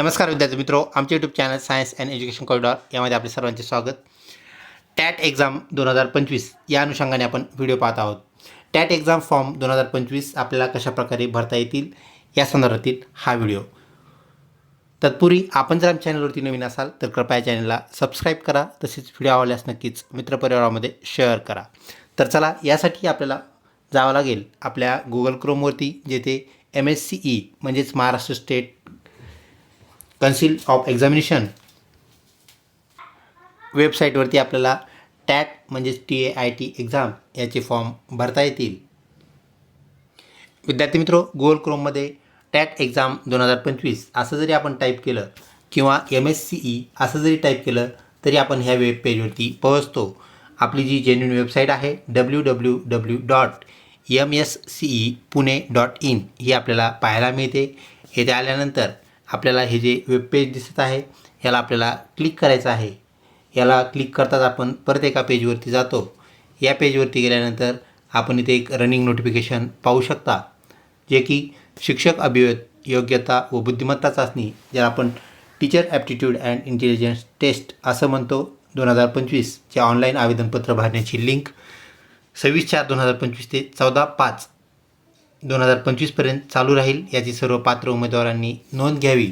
नमस्कार विद्यार्थी मित्रो आमचे YouTube channel science and education corridor यामध्ये आपले सर्वांचे स्वागत. टॅट एक्झाम दोन हजार पंचवीस या अनुषंगाने आपण व्हिडिओ पाहत आहोत. टॅट एक्झाम फॉर्म दोन हजार पंचवीस आपल्याला कशाप्रकारे भरता येतील या संदर्भातील हा व्हिडिओ तत्पूर्वी आपण जर आमच्या चॅनलवरती नवीन असाल तर कृपया चॅनलला सबस्क्राईब करा. तसेच व्हिडिओ आवडल्यास नक्कीच मित्रपरिवारामध्ये शेअर करा. तर चला यासाठी आपल्याला जावं लागेल आपल्या गुगल क्रोमवरती जेथे एम एस सी ई म्हणजेच Maharashtra state council of examination वेबसाईटवरती आपल्याला टॅट म्हणजेच T A I T exam याचे फॉर्म भरता येतील. विद्यार्थी मित्रो गुगल क्रोममध्ये टॅट एक्झाम दोन हजार पंचवीस असं जरी आपण टाईप केलं किंवा एम एस सी ई असं जरी टाईप केलं तरी आपण ह्या वेब पेजवरती पोहोचतो. आपली जी जेन्युन वेबसाईट आहे W W W dot M S C E Pune dot in ही आपल्याला पाहायला मिळते. येथे आल्यानंतर आपल्याला हे जे वेब पेज दिसत आहे याला आपल्याला क्लिक करायचं आहे. याला क्लिक करताच आपण परत एका पेजवरती जातो. या पेजवरती गेल्यानंतर आपण इथे एक रनिंग नोटिफिकेशन पाहू शकता जे की शिक्षक अभिय योग्यता व बुद्धिमत्ता चाचणी ज्याला आपण teacher aptitude and intelligence test असं म्हणतो. दोन हजार पंचवीसच्या ऑनलाईन आवेदनपत्र भरण्याची लिंक सव्वीस चार दोन हजार पंचवीस ते चौदा पाच दोन हजार पंचवीसपर्यंत चालू राहील याची सर्व पात्र उमेदवारांनी नोंद घ्यावी.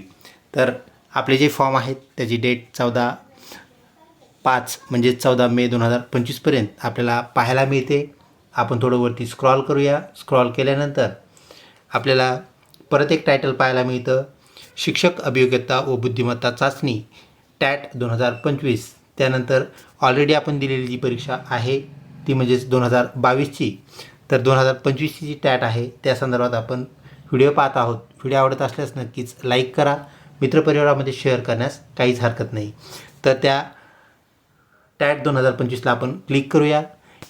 तर आपले जे फॉर्म आहेत त्याची डेट चौदा पाच म्हणजे चौदा मे दोन हजार पंचवीसपर्यंत आपल्याला पाहायला मिळते. आपण थोडं वरती स्क्रॉल करूया. स्क्रॉल केल्यानंतर आपल्याला परत एक टायटल पाहायला मिळतं. शिक्षक अभियोग्यता व बुद्धिमत्ता चाचणी टॅट दोन हजार पंचवीस. त्यानंतर ऑलरेडी आपण दिलेली जी परीक्षा आहे ती म्हणजेच दोन हजार बावीसची. तर दोन हजार पंचवीसची जी टॅट आहे त्या संदर्भात आपण व्हिडिओ पाहत आहोत. व्हिडिओ आवडत असल्यास नक्कीच लाईक करा. मित्रपरिवारामध्ये शेअर करण्यास काहीच हरकत नाही. तर त्या टॅट दोन हजार पंचवीसला आपण क्लिक करूया.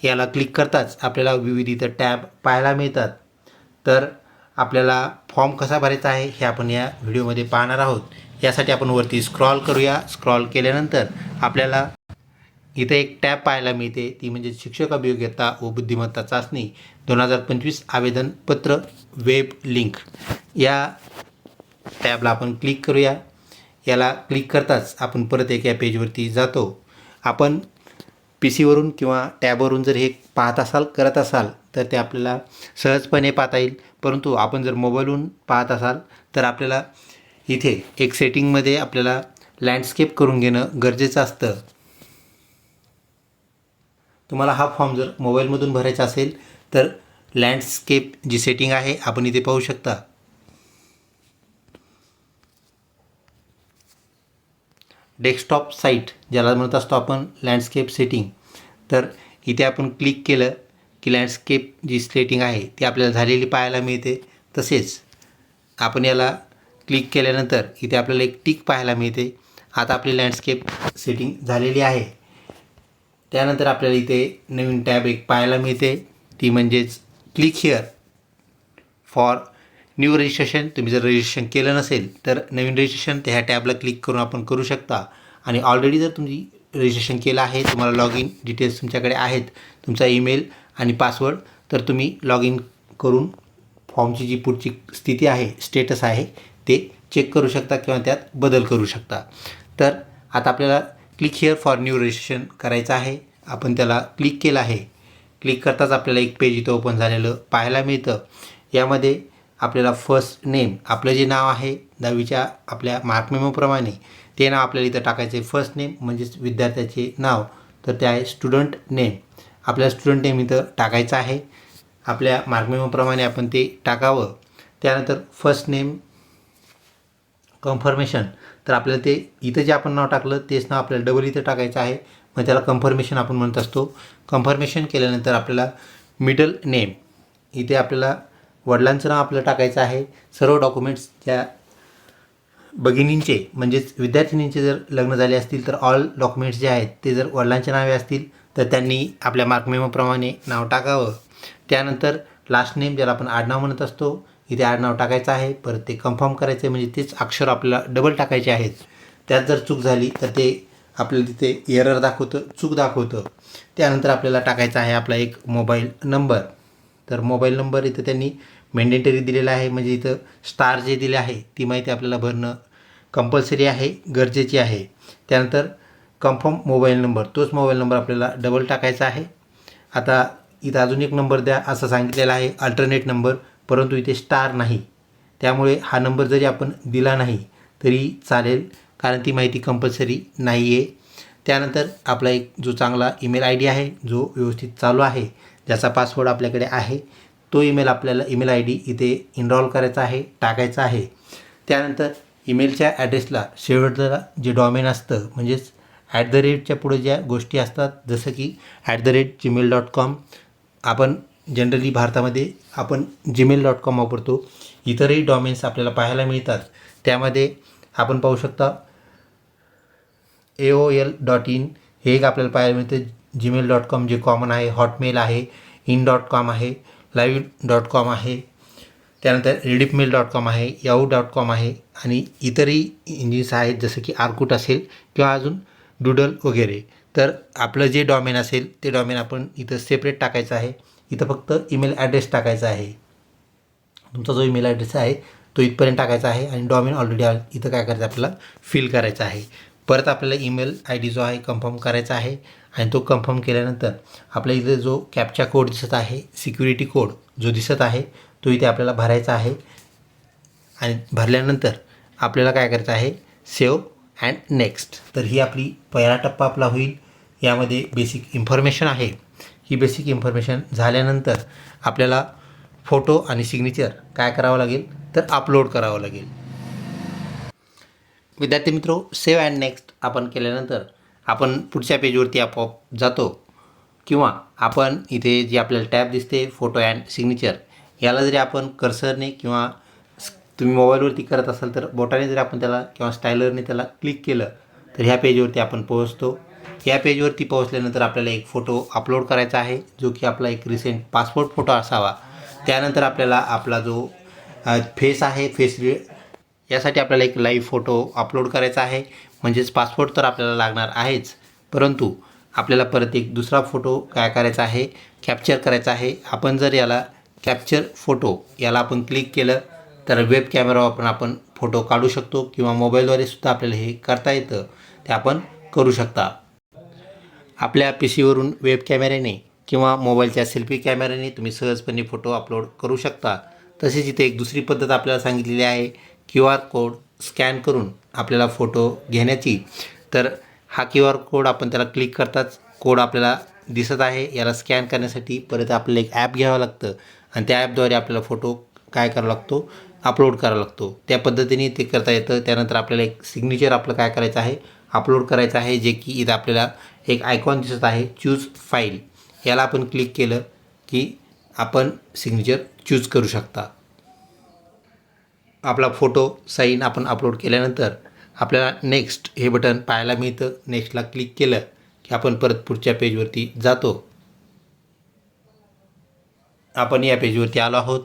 याला क्लिक करताच आपल्याला विविध इथं टॅब पाहायला मिळतात. तर आपल्याला फॉर्म कसा भरायचा आहे हे आपण या व्हिडिओमध्ये पाहणार आहोत. यासाठी आपण वरती स्क्रॉल करूया. स्क्रॉल केल्यानंतर आपल्याला इथं एक टॅब पाहायला मिळते. ती म्हणजे शिक्षक अभियोग्यता व बुद्धिमत्ता चाचणी. दोन हजार पंचवीस आवेदनपत्र वेब लिंक. या टॅबला आपण क्लिक करूया. याला क्लिक करताच आपण परत एक या पेजवरती जातो. आपण पी सीवरून किंवा टॅबवरून जर हे पाहत असाल करत असाल तर ते आपल्याला सहजपणे पाहता येईल. परंतु आपण जर मोबाईलहून पाहत असाल तर आपल्याला इथे एक सेटिंगमध्ये आपल्याला लँडस्केप करून घेणं गरजेचं असतं. तुम्हाला हा फॉर्म जर मोबाईलमधून भरायचा असेल तर लँडस्केप जी सेटिंग आहे आपण इथे पाहू शकता. डेस्कटॉप साईट ज्याला म्हणत असतो आपण लँडस्केप सेटिंग. तर इथे आपण क्लिक केलं की लँडस्केप जी सेटिंग आहे ती आपल्याला झालेली पाहायला मिळते. तसेच आपण याला क्लिक केल्यानंतर इथे आपल्याला एक टिक पाहायला मिळते. आता आपली लँडस्केप सेटिंग झालेली आहे. त्यानंतर आपल्याला इथे नवीन टॅब एक पाहायला मिळते. ती म्हणजेच click here for new registration तुम्ही जर रजिस्ट्रेशन केलं नसेल तर नवीन रजिस्ट्रेशन त्या ह्या टॅबला क्लिक करून आपण करू शकता. आणि ऑलरेडी जर तुम्ही रजिस्ट्रेशन केलं आहे तुम्हाला लॉग इन डिटेल्स तुमच्याकडे आहेत तुमचा ईमेल आणि पासवर्ड तर तुम्ही लॉग इन करून फॉर्मची जी पुढची स्थिती आहे स्टेटस आहे ते चेक करू शकता किंवा त्यात बदल करू शकता. तर आता आपल्याला click here for new registration करायचं आहे. आपण त्याला क्लिक केलं आहे. क्लिक करताच आपल्याला एक पेज इथं ओपन झालेलं पाहायला मिळतं. यामध्ये आपल्याला फर्स्ट नेम आपलं जे नाव आहे दहावीच्या आपल्या मार्क मेमोप्रमाणे ते नाव आपल्याला इथं टाकायचं आहे. फर्स्ट नेम म्हणजेच विद्यार्थ्याचे नाव. तर ते आहे स्टुडंट नेम आपल्या स्टुडंट नेम इथं टाकायचं आहे. आपल्या मार्क मेमोप्रमाणे आपण ते टाकावं. त्यानंतर फर्स्ट नेम कन्फर्मेशन तर आपल्याला ते इथं जे आपण नाव टाकलं तेच नाव आपल्याला डबल इथं टाकायचं आहे. मग त्याला कन्फर्मेशन आपण म्हणत असतो. कन्फर्मेशन केल्यानंतर आपल्याला मिडल नेम इथे आपल्याला वडिलांचं नाव आपल्याला टाकायचं आहे. सर्व डॉक्युमेंट्स ज्या भगिनींचे म्हणजेच विद्यार्थिनींचे जर लग्न झाले असतील तर ऑल डॉक्युमेंट्स जे आहेत ते जर वडिलांचे नावे असतील तर त्यांनी आपल्या मार्कमेमोप्रमाणे नाव टाकावं. त्यानंतर लास्ट नेम ज्याला आपण आडनाव म्हणत असतो इथे आडनाव टाकायचं आहे. परत ते कन्फर्म करायचं आहे. म्हणजे तेच अक्षर आपल्याला डबल टाकायचे आहेत. त्यात जर चूक झाली तर ते आपल्याला तिथे एरर दाखवतं चूक दाखवतं. त्यानंतर आपल्याला टाकायचा आहे आपला एक मोबाईल नंबर तर मोबाईल नंबर इथं त्यांनी मेंडेटरी दिलेला आहे. म्हणजे इथं स्टार जे दिले आहे ती माहिती आपल्याला भरणं कंपल्सरी आहे गरजेची आहे. त्यानंतर कन्फर्म मोबाईल नंबर तोच मोबाईल नंबर आपल्याला डबल टाकायचा आहे. आता इथं अजून एक नंबर द्या असं सांगितलेलं आहे. अल्टरनेट नंबर परंतु इथे स्टार नाही. त्यामुळे हा नंबर जरी आपण दिला नाही तरी चालेल. कारण ती माहिती कंपल्सरी नाही आहे त्यानंतर आपला एक जो चांगला ईमेल आय डी आहे जो व्यवस्थित चालू आहे ज्याचा पासवर्ड आपल्याकडे आहे तो ईमेल आपल्याला ईमेल आय डी इथे इनरॉल करायचा आहे टाकायचा आहे. त्यानंतर ईमेलच्या ॲड्रेसला शेवटला जे डॉमेन असतं म्हणजेच ॲट द रेटच्या पुढे ज्या गोष्टी असतात जसं की at the rate Gmail dot com आपण जनरली भारतामध्ये आपण जीमेल डॉट कॉम वापरतो. इतरही डॉमेन्स आपल्याला पाहायला मिळतात. त्यामध्ये आपण पाहू शकता A O L dot in हे एक आपल्याला पाहायला मिळतं. जीमेल डॉट कॉम जे कॉमन आहे हॉटमेल आहे इन डॉट कॉम आहे लाईव्ह डॉट कॉम आहे. त्यानंतर रेडिपमेल डॉट कॉम आहे याहू डॉट कॉम आहे आणि इतरही इंजिन्स आहेत. जसं की आर्कूट असेल किंवा अजून डुडल वगैरे. तर आपलं जे डॉमेन असेल ते डॉमेन आपण इथं सेपरेट टाकायचं आहे. इथं फक्त ईमेल ॲड्रेस टाकायचा आहे. तुमचा जो ईमेल ॲड्रेस आहे तो इथपर्यंत टाकायचा आहे आणि डॉमेन ऑलरेडी इथं काय करायचं आपल्याला? फिल करायचं आहे. परत आपल्याला ईमेल आय डी जो आहे कन्फर्म करायचा आहे आणि तो कन्फर्म केल्यानंतर आपल्या इथे जो कॅपचा कोड दिसत आहे सिक्युरिटी कोड जो दिसत आहे तो इथे आपल्याला भरायचा आहे. आणि भरल्यानंतर आपल्याला काय करायचं आहे? सेव अँड नेक्स्ट तर ही आपली पहिला टप्पा आपला होईल. यामध्ये बेसिक इन्फॉर्मेशन आहे. ही बेसिक इन्फॉर्मेशन झाल्यानंतर आपल्याला फोटो आणि सिग्नेचर काय करावं लागेल तर अपलोड करावं लागेल. विद्यार्थी मित्रो सेव अँड नेक्स्ट आपण केल्यानंतर आपण पुढच्या पेजवरती आपोआप जातो. किंवा आपण इथे जी आपल्याला टॅब दिसते फोटो अँड सिग्नेचर याला जरी आपण कर्सरने किंवा तुम्ही मोबाईलवरती करत असाल तर बोटाने जरी आपण त्याला किंवा स्टायलरने त्याला क्लिक केलं तर ह्या पेजवरती आपण पोहोचतो. या पेजवरती पोहोचल्यानंतर आपल्याला एक फोटो अपलोड करायचा आहे जो की आपला एक रिसेंट पासपोर्ट फोटो असावा. त्यानंतर आपल्याला आपला जो फेस आहे फेस रि यासाठी आपल्याला एक लाईव्ह फोटो अपलोड करायचा आहे. म्हणजेच पासपोर्ट तर आपल्याला लागणार आहेच परंतु आपल्याला परत एक दुसरा फोटो काय करायचा आहे कॅप्चर करायचा आहे. आपण जर याला कॅप्चर फोटो याला आपण क्लिक केलं तर वेब कॅमेरावर पण आपण फोटो काढू शकतो किंवा मोबाईलद्वारे सुद्धा आपल्याला हे करता येतं. ते आपण करू शकता. आपल्या पी सीवरून वेब कॅमेऱ्याने किंवा मोबाईलच्या सेल्फी कॅमेऱ्याने तुम्ही सहजपणे फोटो अपलोड करू शकता. तसेच इथे एक दुसरी पद्धत आपल्याला सांगितलेली आहे. क्यू आर कोड स्कॅन करून आपल्याला फोटो घेण्याची. तर हा क्यू आर कोड आपण त्याला क्लिक करताच कोड आपल्याला दिसत आहे. याला स्कॅन करण्यासाठी परत आपल्याला एक ॲप घ्यावं लागतं. आणि त्या ॲपद्वारे आपल्याला फोटो काय करावा लागतो? अपलोड करावा लागतो. त्या पद्धतीने ते करता येतं. त्यानंतर आपल्याला एक सिग्नेचर आपलं काय करायचं आहे? अपलोड करायचं आहे जे की इथं आपल्याला एक आयकॉन दिसत आहे चूज फाईल याला आपण क्लिक केलं की आपण सिग्नेचर चूज करू शकता. आपला फोटो साईन आपण अपलोड केल्यानंतर आपल्याला नेक्स्ट हे बटन पाहायला मिळतं. नेक्स्टला क्लिक केलं की आपण परत पुढच्या पेजवरती जातो. आपण या पेजवरती आलो आहोत.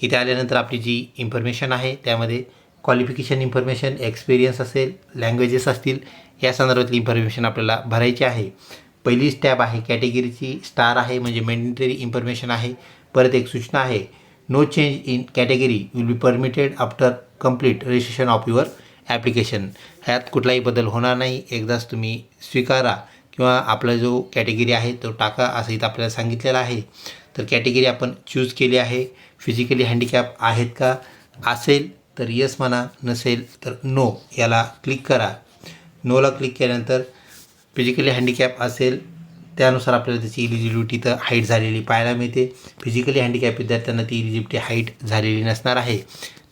इथे आल्यानंतर आपली जी इन्फॉर्मेशन आहे त्यामध्ये क्वालिफिकेशन इन्फॉर्मेशन एक्सपिरियन्स असेल लँग्वेजेस असतील या संदर्भातली इन्फॉर्मेशन आपल्याला भरायची आहे. पहिलीच स्टॅब आहे कॅटेगरीची स्टार आहे म्हणजे मेंटेटरी इन्फॉर्मेशन आहे. परत एक सूचना आहे no change in category will be permitted after complete registration of your application ह्यात कुठलाही बदल होणार नाही. एकदाच तुम्ही स्वीकारा किंवा आपला जो कॅटेगरी आहे तो टाका असं इथं आपल्याला सांगितलेलं आहे. तर कॅटेगरी आपण चूज केली आहे. फिजिकली हँडिकॅप आहेत का? असेल तर यस म्हणा नसेल तर नो याला क्लिक करा. नोला क्लिक केल्यानंतर फिजिकली हँडिकॅप असेल त्यानुसार आपल्याला त्याची इलिजिबिलिटी तर हाईट झालेली पाहायला मिळते. फिजिकली हँडिकॅप विद्यार्थ्यांना ती इलिजिबिलिटी हाईट झालेली नसणार आहे.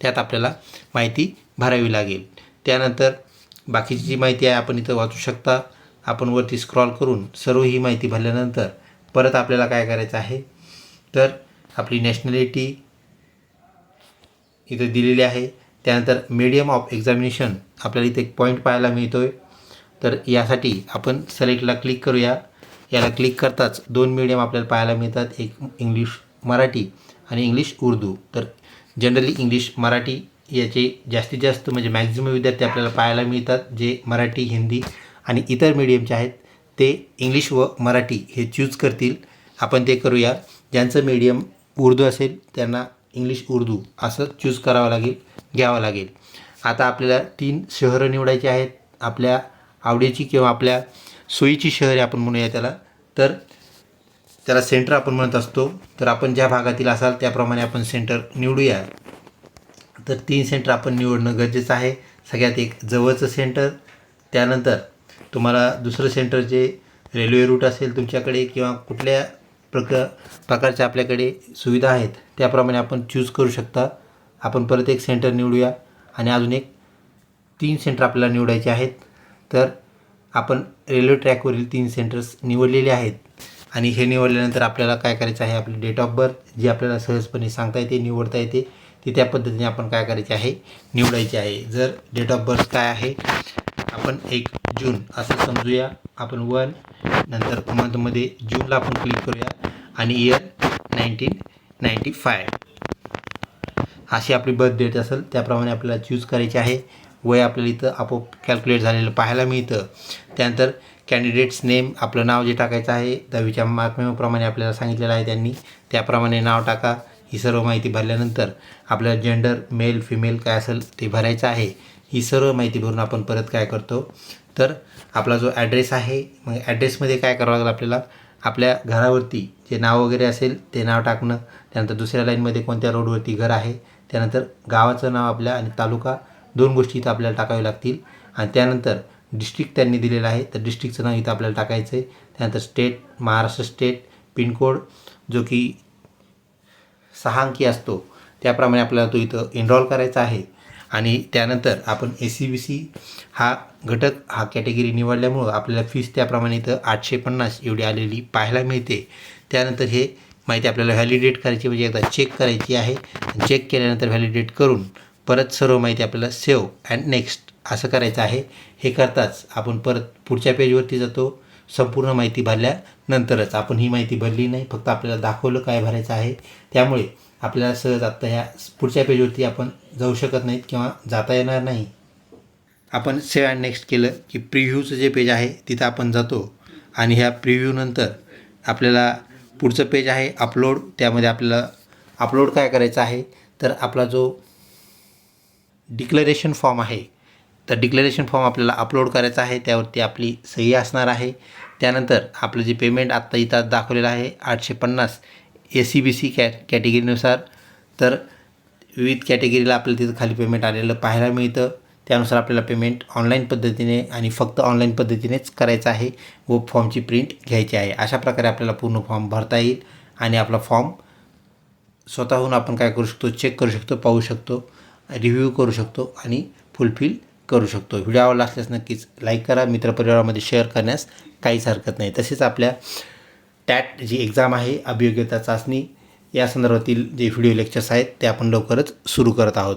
त्यात आपल्याला माहिती भरावी लागेल. त्यानंतर बाकीची जी माहिती आहे आपण इथं वाचू शकता. आपण वरती स्क्रॉल करून सर्व ही माहिती भरल्यानंतर परत आपल्याला काय करायचं आहे? तर आपली नॅशनॅलिटी इथं दिलेली आहे. त्यानंतर मीडियम ऑफ एक्झामिनेशन आपल्याला इथे एक पॉईंट पाहायला मिळतो आहे तर यासाठी आपण सिलेक्टला क्लिक करूया. याला क्लिक करताच दोन मीडियम आपल्याला पाहायला मिळतात. एक इंग्लिश मराठी आणि इंग्लिश उर्दू. तर जनरली इंग्लिश मराठी याचे जास्तीत जास्त म्हणजे मॅक्झिमम विद्यार्थी आपल्याला पाहायला मिळतात जे मराठी हिंदी आणि इतर मीडियमचे आहेत ते इंग्लिश व मराठी हे चूज करतील. आपण ते करूया. ज्यांचं मीडियम उर्दू असेल त्यांना इंग्लिश उर्दू असं चूज करावं लागेल. घ्यावं लागेल. आता आपल्याला तीन शहरं निवडायची आहेत. आपल्या आवडीची किंवा आपल्या सोयीची शहरे आपण म्हणूया त्याला. तर त्याला सेंटर आपण म्हणत असतो. तर आपण ज्या भागातील असाल त्याप्रमाणे आपण सेंटर निवडूया. तर तीन सेंटर आपण निवडणं गरजेचं आहे. सगळ्यात एक जवळचं सेंटर त्यानंतर तुम्हाला दुसरं सेंटर जे रेल्वे रूट असेल तुमच्याकडे किंवा कुठल्या प्रक प्रकारच्या आपल्याकडे सुविधा आहेत त्याप्रमाणे आपण चूज करू शकता. आपण परत एक सेंटर निवडूया. आणि अजून एक तीन सेंटर आपल्याला निवडायचे आहेत. तर आपण रेल्वे ट्रॅकवरील तीन सेंटर्स निवडलेले आहेत. आणि हे निवडल्यानंतर आपल्याला काय करायचं आहे? आपली डेट ऑफ बर्थ जी आपल्याला सहजपणे सांगता येते निवडता येते ती त्या पद्धतीने आपण काय करायचे आहे? निवडायचे आहे. जर डेट ऑफ बर्थ काय आहे? आपण एक जून असं समजूया. आपण वन नंतर मंथमध्ये जूनला आपण क्लिक करूया. आणि इयर नाईन्टीन नाईन्टी फाय अशी आपली बर्थ डेट असेल त्याप्रमाणे आपल्याला चूज करायची आहे. वय आपल्याला इथं आपोआप कॅल्क्युलेट झालेलं पाहायला मिळतं. त्यानंतर कॅन्डिडेट्स नेम आपलं नाव जे टाकायचं आहे दहावीच्या मार्कमेमोप्रमाणे आपल्याला सांगितलेलं आहे त्यांनी. त्याप्रमाणे नाव टाका. ही सर्व माहिती भरल्यानंतर आपल्याला जेंडर मेल फिमेल काय असेल ते भरायचं आहे. ही सर्व माहिती भरून आपण परत काय करतो? तर आपला जो ॲड्रेस आहे मग ॲड्रेसमध्ये काय करावं लागेल आपल्याला? आपल्या घरावरती जे नाव वगैरे असेल ते नाव टाकणं. त्यानंतर दुसऱ्या लाईनमध्ये कोणत्या रोडवरती घर आहे त्यानंतर गावाचं नाव आपल्या आणि तालुका दोन गोष्टी इथं आपल्याला टाकावे लागतील. आणि त्यानंतर डिस्ट्रिक्ट त्यांनी दिलेलं आहे. तर डिस्ट्रिक्टचं नाव इथं आपल्याला टाकायचं आहे त्यानंतर स्टेट महाराष्ट्र स्टेट पिनकोड जो की सहा अंकी असतो त्याप्रमाणे आपल्याला तो इथं एनरॉल करायचा आहे. आणि त्यानंतर आपण ए सी बी सी हा घटक हा कॅटेगरी निवडल्यामुळं आपल्याला फीस त्याप्रमाणे इथं आठशे पन्नास एवढी आलेली पाहायला मिळते. त्यानंतर हे माहिती आपल्याला व्हॅलिडेट करायची म्हणजे एकदा चेक करायची आहे. चेक केल्यानंतर व्हॅलिडेट करून परत सर्व माहिती आपल्याला सेव्ह अँड नेक्स्ट असं करायचं आहे. हे करताच आपण परत पुढच्या पेजवरती जातो. संपूर्ण माहिती भरल्यानंतरच आपण ही माहिती भरली नाही. फक्त आपल्याला दाखवलं काय भरायचं आहे. त्यामुळे आपल्याला सहज आत्ता ह्या पुढच्या पेजवरती आपण जाऊ शकत नाहीत किंवा जाता येणार नाही. आपण सेव्ह अँड नेक्स्ट केलं की प्रिव्ह्यूचं जे पेज आहे तिथं आपण जातो. आणि ह्या प्रिव्ह्यूनंतर आपल्याला पुढचं पेज आहे अपलोड त्यामध्ये आपल्याला अपलोड काय करायचं आहे तर आपला जो डिक्लरेशन फॉर्म आहे तर डिक्लरेशन फॉर्म आपल्याला अपलोड करायचा आहे त्यावरती आपली सही असणार आहे. त्यानंतर आपलं जे पेमेंट आत्ता इथं दाखवलेलं आहे आठशे पन्नास ए सी बी सी कॅ कॅटेगरीनुसार तर विविध कॅटेगरीला आपल्याला तिथं खाली पेमेंट आलेलं पाहायला मिळतं. त्यानुसार आपल्याला पेमेंट ऑनलाईन पद्धतीने आणि फक्त ऑनलाईन पद्धतीनेच करायचं आहे. व फॉर्मची प्रिंट घ्यायची आहे. अशा प्रकारे आपल्याला पूर्ण फॉर्म भरता येईल आणि आपला फॉर्म स्वतःहून आपण काय करू शकतो? चेक करू शकतो पाहू शकतो रिव्ह्यू करू शकतो आणि फुलफिल करू शकतो. व्हिडिओ आवडला असल्यास नक्कीच लाईक करा. मित्रपरिवारामध्ये शेअर करण्यास काहीच हरकत नाही. तसेच आपल्या टॅट जी एक्झाम आहे अभियोग्यता चाचणी या संदर्भातील जे व्हिडिओ लेक्चर्स आहेत ते आपण लवकरच सुरू करत आहोत.